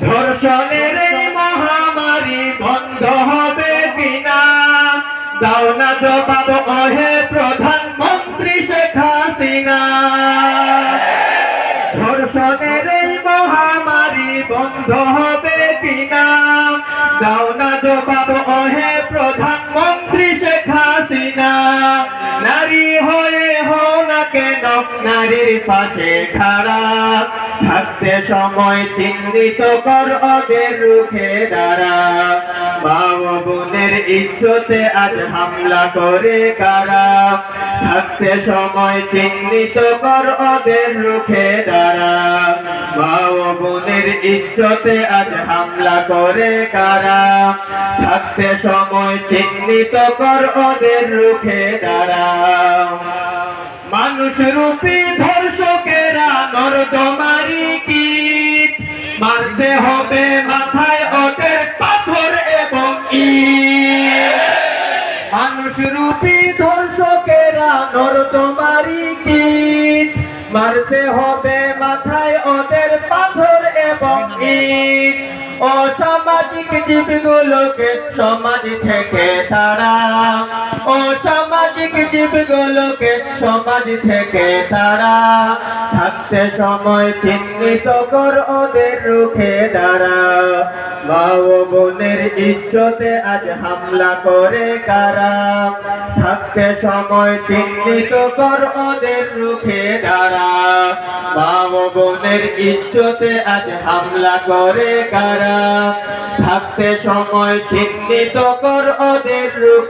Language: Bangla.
ধর্ষণের মহামারী বন্ধ হবে কিনা? দাও না জবাব ওহে প্রধানমন্ত্রী শেখ হাসিনা। ধর্ষণের মহামারী বন্ধ হবে কিনা? দাও না জবাব নারীর পাশে খাড়া। থাকতে সময় চিহ্নিত কর ওদের রুখে দাঁড়া। ও বোনের ইজ্জতে আজ হামলা করে কারা? থাকতে সময় চিহ্নিত কর ওদের রুখে দাঁড়া। ও বোনের ইজ্জতে আজ হামলা করে কারা? থাকতে সময় চিহ্নিত কর ওদের রুখে দাঁড়া। মানুষ রূপী ধর্ষকেরা নর্দমারি কীট। মারতে হবে মাথায় ওদের পাথর এবং মানুষ রূপী ধর্ষকেরা নর্দমারি কীট। মারতে হবে মাথায় ওদের পাথর এবং ইট। ও সামাজিক জীবগুলোকে সমাজ থেকে তারা। ও সামাজিক জীবগুলোকে সমাজ থেকে তারা। থাকতে সময় চিহ্নিত কর ওদের রুখে দাঁড়া। মা ও বোনের ইচ্ছতে আজ হামলা করে কারা? থাকতে সময় চিহ্নিত কর ওদের রুখে দাঁড়া। মা ও বোনের ইচ্ছতে আজ হামলা করে কারা? থাকতে সময় চিহ্নিত কর ওদের রুখে